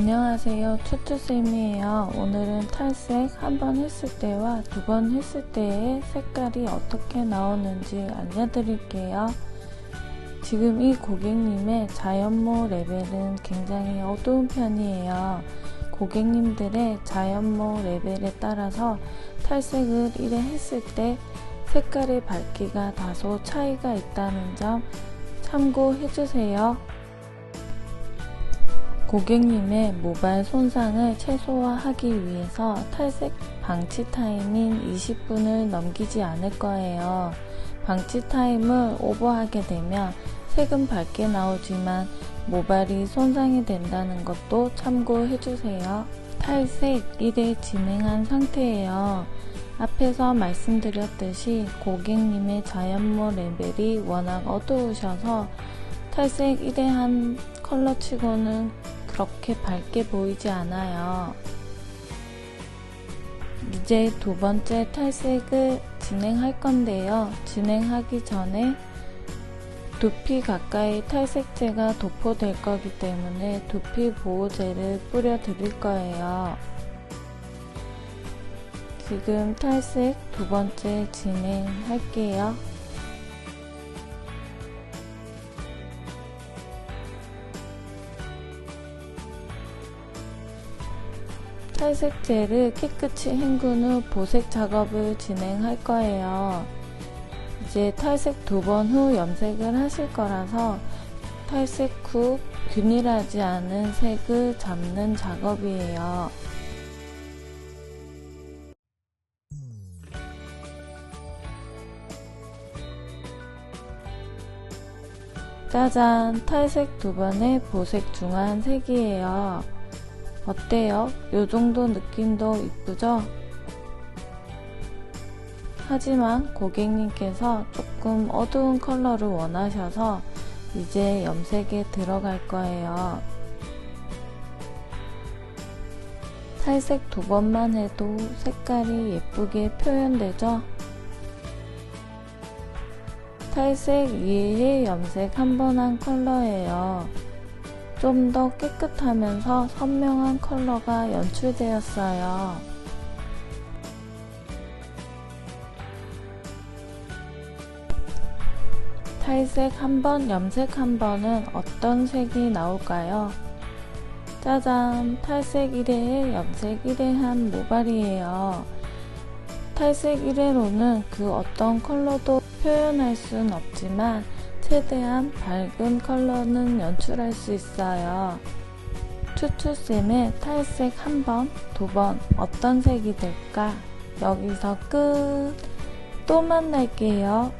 안녕하세요. 투투쌤이에요. 오늘은 탈색 한 번 했을 때와 두 번 했을 때의 색깔이 어떻게 나오는지 알려드릴게요. 지금 이 고객님의 자연모 레벨은 굉장히 어두운 편이에요. 고객님들의 자연모 레벨에 따라서 탈색을 1회 했을 때 색깔의 밝기가 다소 차이가 있다는 점 참고해주세요 고객님의 모발 손상을 최소화하기 위해서 탈색 방치 타임인 20분을 넘기지 않을 거예요. 방치 타임을 오버하게 되면 색은 밝게 나오지만 모발이 손상이 된다는 것도 참고해주세요. 탈색 1회 진행한 상태예요. 앞에서 말씀드렸듯이 고객님의 자연모 레벨이 워낙 어두우셔서 탈색 1회 한 컬러치고는 그렇게 밝게 보이지 않아요. 이제 두 번째 탈색을 진행할 건데요. 진행하기 전에 두피 가까이 탈색제가 도포될 거기 때문에 두피 보호제를 뿌려 드릴 거예요. 지금 탈색 두 번째 진행할게요. 탈색제를 깨끗이 헹군 후 보색 작업을 진행할 거예요. 이제 탈색 두 번 후 염색을 하실 거라서 탈색 후 균일하지 않은 색을 잡는 작업이에요. 짜잔! 탈색 두 번의 보색 중한 색이에요. 어때요? 요정도 느낌도 이쁘죠? 하지만 고객님께서 조금 어두운 컬러를 원하셔서 이제 염색에 들어갈 거예요. 탈색 두 번만 해도 색깔이 예쁘게 표현되죠? 탈색 2회 염색 한 번 한 컬러예요. 좀 더 깨끗하면서 선명한 컬러가 연출되었어요. 탈색 한 번, 염색 한 번은 어떤 색이 나올까요? 짜잔! 탈색 1회에 염색 1회 한 모발이에요. 탈색 1회로는 그 어떤 컬러도 표현할 순 없지만 최대한 밝은 컬러는 연출할 수 있어요. 추추쌤의 탈색 한 번, 두 번 어떤 색이 될까? 여기서 끝! 또 만날게요.